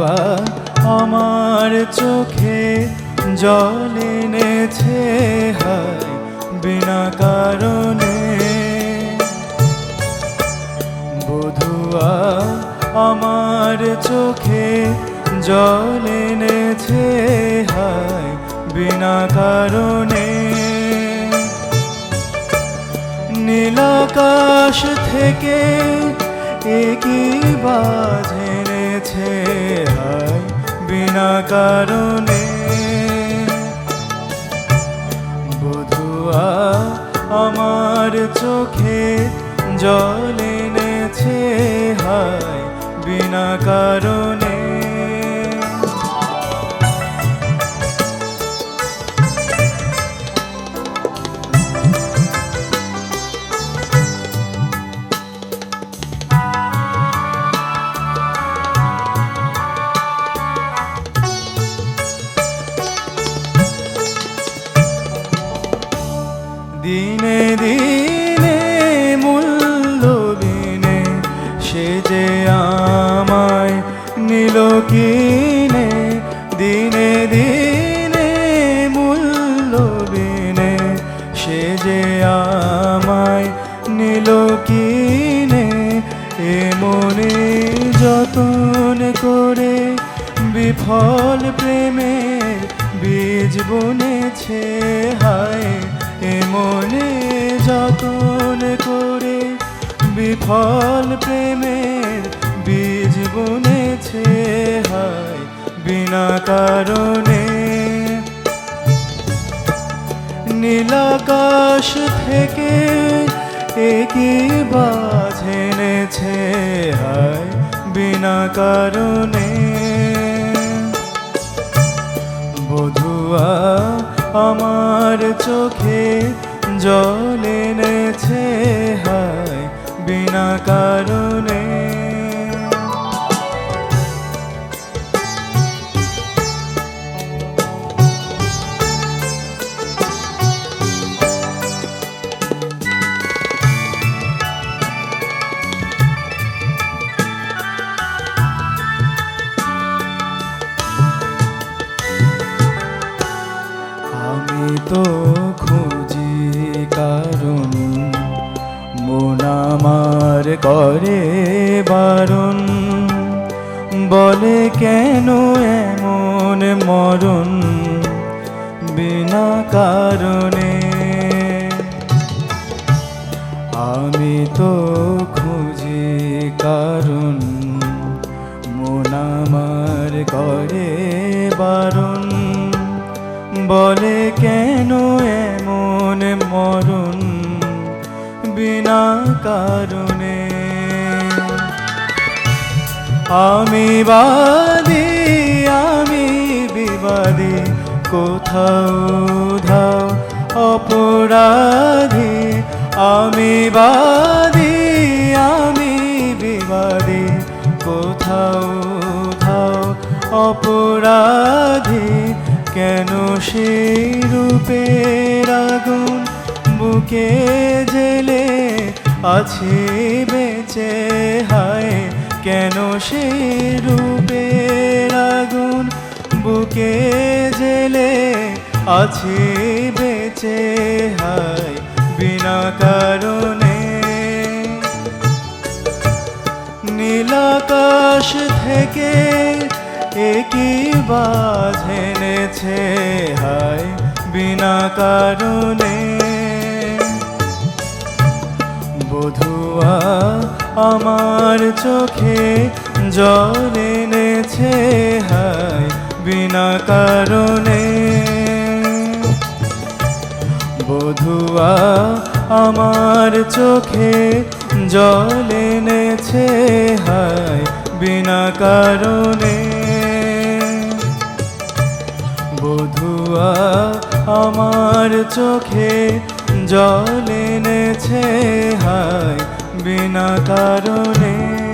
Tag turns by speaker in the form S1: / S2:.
S1: বাবা আমার চোখে জল এনেছে, হায়, বিনা কারণে। বধুয়া আমার চোখে জল এনেছে, হায়, বিনা কারণে। নীলাকাশ থেকে একই বাজে এনেছে হাই বিনা কারণে। বধুয়া আমার চোখে জল এনেছে হায় বিনা কারণে। যে আমায় নিল কিনে, দিনে দিনে মূল্য বিনে সে যে আমায় নিল কিনে, এ মনে যতন করে বিফল প্রেমে বীজ বুনেছে, হায়, এ মনে যতন করে বিফল প্রেমের বিনা কারণে নীলাকাশ থেকে একই বাজ এনেছে, হায়, বিনা কারণে। বধুয়া আমার চোখে জল এনেছে, হায়, বিনা কারণে। তো খুঁজি কারণ, মন আমার করে বারণ। বলে কেন এমন মরণ? বিনা কারণে। আমি তো খুঁজি কারণ, মন আমার করে বারণ। বলে কেন এমন মরণ বিনা কারণে? আমি বাদী, আমি বিবাদী, কোথাও ধাও অপরাধী। আমি বাদী, আমি বিবাদী, কোথাও ধাও অপরাধী। কেন সেই রূপের আগুন বুকে জেলে আছি বেঁচে? হায়, কেন সেই রূপের আগুন বুকে জেলে আছি বেঁচে? হায়, বিনা কারণে। নীলাকাশ থেকে একই বাজ এনেছে, হায়, বিনা কারণে। বধুয়া আমার চোখে জল এনেছে, হায়, বিনা কারণে। বধুয়া আমার চোখে জল এনেছে, হায়, বিনা কারণে। বধুয়া আমার চোখে জল এনেছে হায় বিনা কারণে।